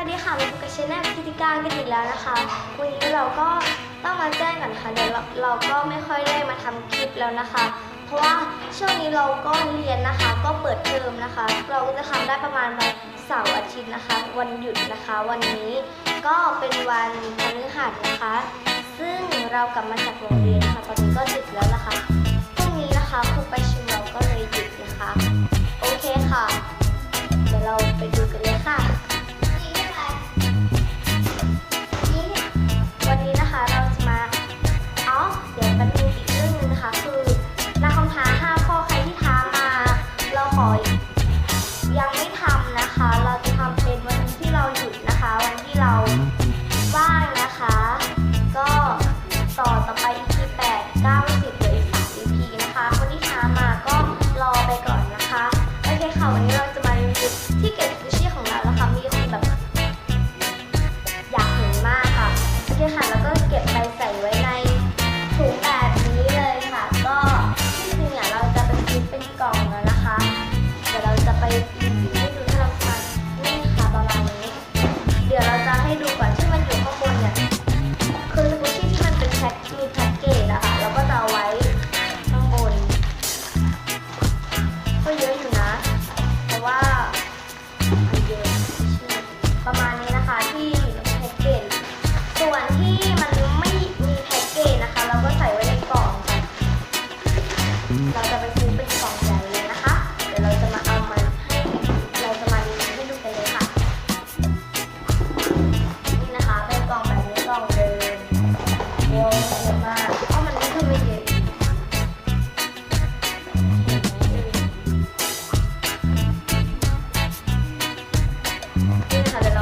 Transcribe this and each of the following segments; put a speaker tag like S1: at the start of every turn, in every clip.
S1: วัสดีค่ะมาพบกับชแนลพิธิการกันอีกแล้วนะคะ วันนี้เราก็ต้องมาแจ้งก่อนค่ะเดี๋ยวเราเราก็ไม่ค่อยได้มาทำคลิปแล้วนะคะ เพราะว่าช่วงนี้เราก็เรียนนะคะ ก็เปิดเทอมนะคะ เราก็จะทำได้ประมาณวันเสาร์อาทิตย์นะคะ วันหยุดนะคะ วันนี้ก็เป็นวันพฤหัสนะคะ ซึ่งเรากลับมาจากโรงเรียนนะคะตอนนี้ก็ดึกแล้วนะคะ นี่นะค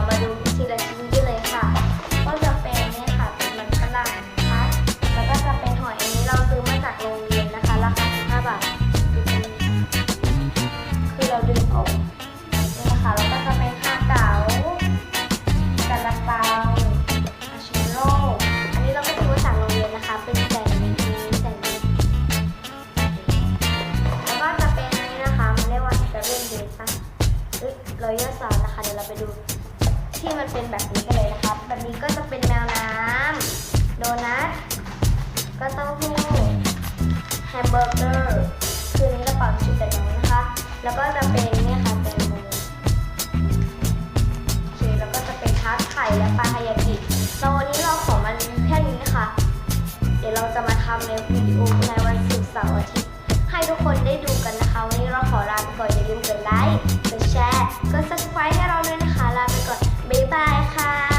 S1: รอยัลซาวนะคะ เดี๋ยวเราไปดูที่มันเป็นแบบนี้กันเลยนะคะแบบนี้ก็จะเป็นแมวน้ำโดนัทก็เต้าหู้แฮมเบอร์เกอร์คือนี้กระเป๋าชุดแต่น้องนะคะ แล้วก็จะเป็นเนี่ยค่ะเป็นโมโอเคแล้วก็จะเป็นทาร์ตไข่และปลาฮายากิตอนนี้เราขอมารีวิวแค่นี้นะคะ เดี๋ยวเราจะมาทำในวิดีโอในวันศุกร์เสาร์อาทิตย์ให้ทุกคนได้ดูกันนะคะ วันนี้เราขอลาไปก่อนอย่าลืมกดไลค์ กด